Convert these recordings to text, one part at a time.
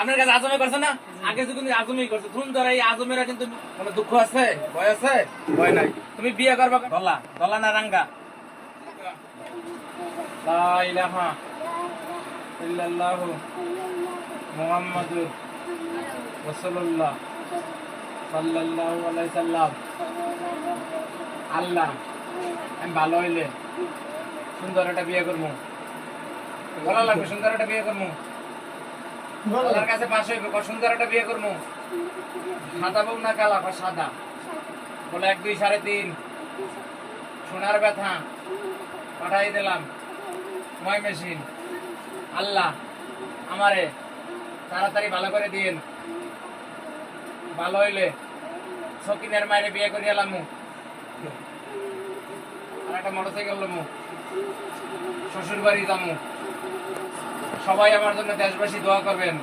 আপনার কাছে আজমে করছে না? আগে যে কিন্তু আজমেই করছে তুমি ধর এই আজমেরা কিন্তু কোনো দুঃখ আছে, ভয় আছে? ভয় নাই। তুমি বিয়ে করবা দলা দলা না রাঙ্গা? লা ইলাহা ইল্লাল্লাহু মুহাম্মাদুর রাসূলুল্লাহ সাল্লাল্লাহু আলাইহি সাল্লাম। আল্লাহ, আমি ভালো হইলে সুন্দর একটা বিয়ে করব। ভালো লাগবে সুন্দর একটা বিয়ে করব। আল্লাহর কাছে পাশ হইবে সুন্দর একটা বিয়ে করব সাদা বউ না কালা? কয়, সাদা। বলে, এক, দুই, সাড়ে তিন। সোনার ব্যথা। পাঠাই দিলাম। ময় মেশিন। আল্লাহ, আমারে তাড়াতাড়ি ভালো করে দিন ভালো হইলে সকিনের মায়ের বিয়ে করে এলাম আর একটা মোটরসাইকেল লমু। শ্বশুর বাড়ি যামু। সবাই আমার জন্য দেশবাসী দোয়া করবেন।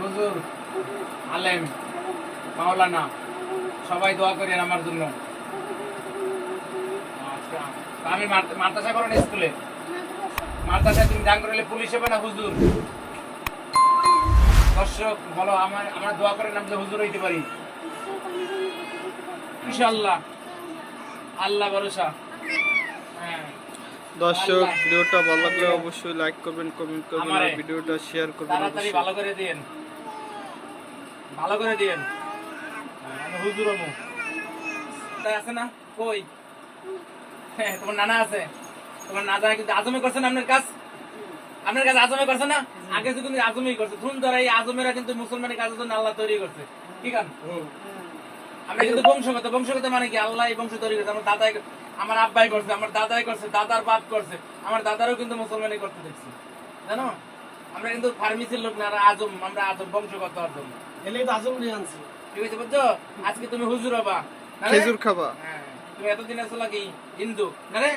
হুজুর, আলেম, মাওলানা, সবাই দোয়া করেন আমার জন্য। আচ্ছা আমি মাদ্রাসা করো না স্কুলে? মাদ্রাসায় তুমি করলে পুলিশ হবে না হুজুর? দর্শক, বলো, আমার, আমরা দোয়া করেন আমি হুজুর হইতে পারি। ইনশাআল্লাহ। আল্লাহ ভরসা। হ্যাঁ। দর্শক ভিডিওটা ভালো লাগলে অবশ্যই লাইক করবেন কমেন্ট করবেন আর ভিডিওটা শেয়ার করবেন তাড়াতাড়ি অবশ্যই। ভালো করে দিয়েন। ভালো করে দিয়েন। আমি হুজুর হমু তাই আছে না? কই? হ্যাঁ তোমার নানা আছে। তোমার নানা কিন্তু আজমে করছে না আপনার কাজ? আপনার কাছে আজমে করছে না? আগে তো কিন্তু আজমেই করছে ধুম ধরা এই আজমেরা কিন্তু মুসলমানের কাজের জন্য আল্লাহ তৈরি করছে। কি কান আমরা কিন্তু বংশগত বংশগত মানে কি? আল্লাহ এই বংশ তৈরি করছে। আমার দাদাই আমার আব্বাই করছে আমার দাদাই করছে দাদার বাপ করছে। আমার দাদারও কিন্তু মুসলমানই করতে দেখছি। জানো? আমরা কিন্তু ফার্মেসির লোক না আজম আমরা আজম বংশগত আজম। এলেই তো আজম নিয়ে আনছি। ঠিক আছে বুঝছ? আজকে তুমি হুজুর হবা। না খেজুর খাবা। হ্যাঁ, তুমি এতদিন কি হিন্দু না রে?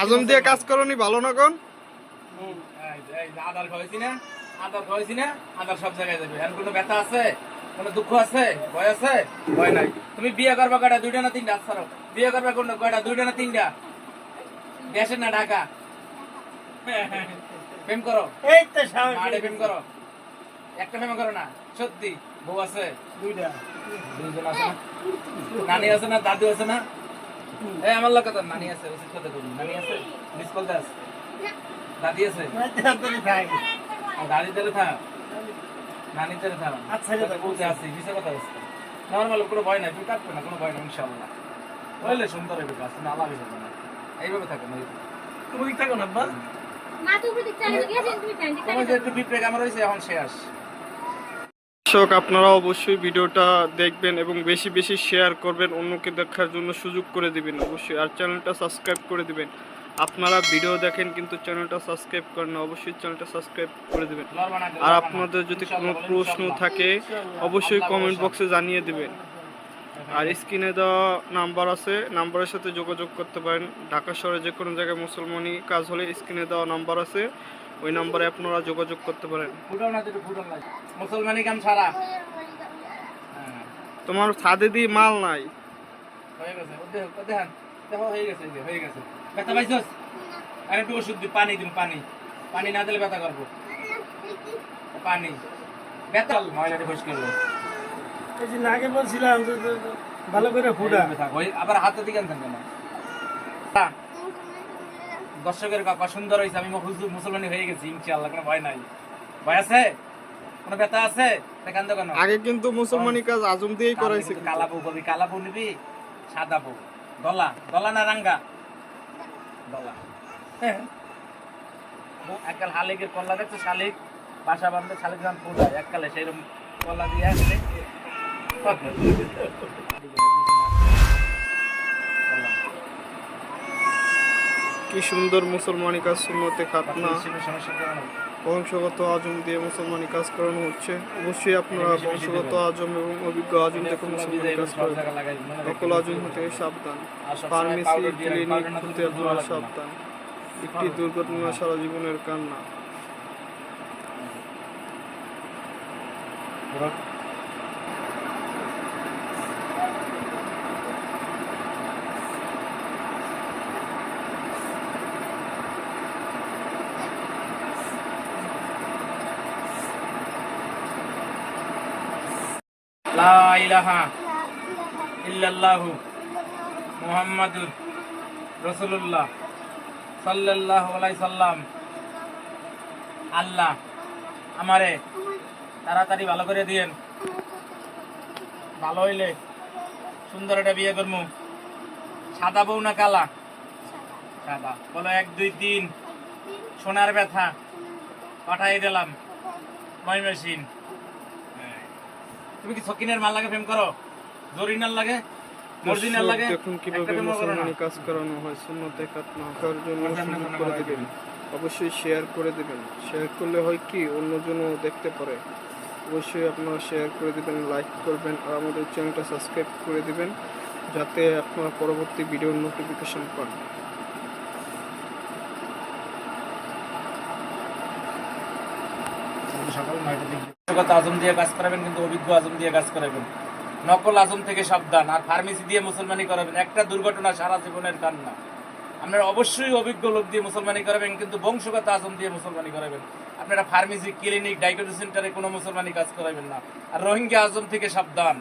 আজম দিয়ে কাজ করনি ভালো না কোন? আদার খাওয়াইছি না? আদার খাওয়াইছি না? আদার সব জায়গায় যাবে। আর কোনো ব্যথা আছে? কোনো দুঃখ আছে? ভয় আছে? ভয় নাই। তুমি বিয়ে করবা কয়টা? দুইটা না তিনটা? আচ্ছা বিয়ে করবা কোন কয়টা? দুইটা না তিনটা? দেশের না ঢাকা? প্রেম করো। এই তো স্বামী। প্রেম করো। একটা প্রেম করো না। সত্যি বউ আছে? দুইটা। দুইজন আছে না? নানি আছে না? দাদু আছে না? এই আমার লোক তো নানি আছে উচিত কথা করি নানি আছে? মিস কল দাস দাদি আছে? দাদি তেলে থাক। নানি তেলে আচ্ছা, রে, কথা বিষয় কথা আছে নর্মাল কোনো ভয় নাই তুই কাটবে না কোনো ভয় নাই ইনশাআল্লাহ। হইলে সুন্দর হবে কাজ তুমি আলাদা হবে না। এইভাবে থাকো না তুমি থাকো না আব্বা? মা তো উপরে দিকটা আগে গেছেন তুমি ক্যান্ডি তোমার যে একটু বিপ্রেক আমার হয়েছে এখন শেষ দর্শক আপনারা অবশ্যই ভিডিওটা দেখবেন এবং বেশি বেশি শেয়ার করবেন অন্যকে দেখার জন্য সুযোগ করে দিবেন। অবশ্যই আর চ্যানেলটা সাবস্ক্রাইব করে দিবেন। আপনারা ভিডিও দেখেন কিন্তু চ্যানেলটা সাবস্ক্রাইব করেন অবশ্যই চ্যানেলটা সাবস্ক্রাইব করে দিবেন। আর আপনাদের যদি কোনো প্রশ্ন থাকে অবশ্যই কমেন্ট বক্সে জানিয়ে দিবেন। আর স্ক্রিনে দেওয়া নাম্বার আছে নাম্বারের সাথে যোগাযোগ করতে পারেন। ঢাকা শহরে যে কোনো জায়গায় মুসলমানি কাজ হলে স্ক্রিনে দেওয়া নাম্বার আছে ওই নাম্বারে আপনারা যোগাযোগ করতে পারেন। মুসলমানি কাম হ্যাঁ। তোমার ছাদে দিয়ে মাল নাই। হয়ে গেছে দেখো হয়ে গেছে হয়ে গেছে। ব্যথা পাইছস? আরে একটু ওষুধ দি পানি দিন পানি। পানি না দিলে ব্যথা করব। পানি। ব্যথা। ময়লাটি পরিষ্কার করব আগে বলছিলাম ভালো করে ফুটা। আবার হাতে দিকে আনতেন কেন? দর্শকের কাকা সুন্দর হয়েছে আমি হুজুর মুসলমানি হয়ে গেছি ইনশাআল্লাহ কোনো ভয় নাই। ভয় আছে? কোনো ব্যথা আছে? কান্দো কেন? আগে কিন্তু মুসলমানি কাজ আজম দিয়েই করাইছে কিন্তু কালা বউ করবি কালা বউ নিবি সাদা বউ। দলা দলা না রাঙ্গা? হ্যাঁ। এককাল হালিকের কল্লা দেখছ? শালিক বাসা বাঁধলে শালিক যখন ফুটায় এককালে সেইরকম কল্লা দিয়ে আসলে কি সুন্দর মুসলমানি কাজ সুন্নতে খাতনা। সমস্যা বংশগত আজম দিয়ে মুসলমানি কাজ করানো হচ্ছে। অবশ্যই আপনারা বংশগত আজম এবং অভিজ্ঞ আজম থেকে মুসলমানি কাজ করেন। সকল আজম হতে সাবধান। ফার্মেসি, ক্লিনিক হতে আপনারা সাবধান। একটি দুর্ঘটনা সারা জীবনের কান্না। লা ইলাহা ইল্লাল্লাহু আল্লাহ আমারে তাড়াতাড়ি ভালো করে দিয়েন। ভালো হইলে সুন্দর একটা বিয়ে করব সাদা বউ না কালা? সাদা। বলো এক, দুই, তিন। সোনার ব্যথা। পাঠাই দিলাম। ময় মেশিন তুমি কি সকিনের মাল লাগে প্রেম করো? জরিনার লাগে? মর্জিনার লাগে? দেখুন কীভাবে মুসলমানি কাজ করানো হয়। সুন্নতে কাট না করার জন্য সুযোগ করে দিবেন। অবশ্যই শেয়ার করে দিবেন। শেয়ার করলে হয় কি অন্যজনও দেখতে পারে। অবশ্যই আপনারা শেয়ার করে দিবেন লাইক করবেন আর আমাদের চ্যানেলটা সাবস্ক্রাইব করে দিবেন যাতে আপনারা পরবর্তী ভিডিওর নোটিফিকেশন পান। আজম দিয়ে কাজ করাবেন, কিন্তু অভিজ্ঞ আজম দিয়ে কাজ করাবেন। নকল আজম থেকে সাবধান, আর ফার্মেসি দিয়ে মুসলমানি করাবেন। একটা দুর্ঘটনা সারা জীবনের কান্না। আপনারা অবশ্যই অভিজ্ঞ লোক দিয়ে মুসলমানি করাবেন, কিন্তু বংশগত আজম দিয়ে মুসলমানি করাবেন। আপনারা ফার্মেসি, ক্লিনিক ডায়াগনোসিস সেন্টারে কোনো মুসলমানি কাজ করাবেন না। আর রোহিঙ্গা আজম থেকে সাবধান।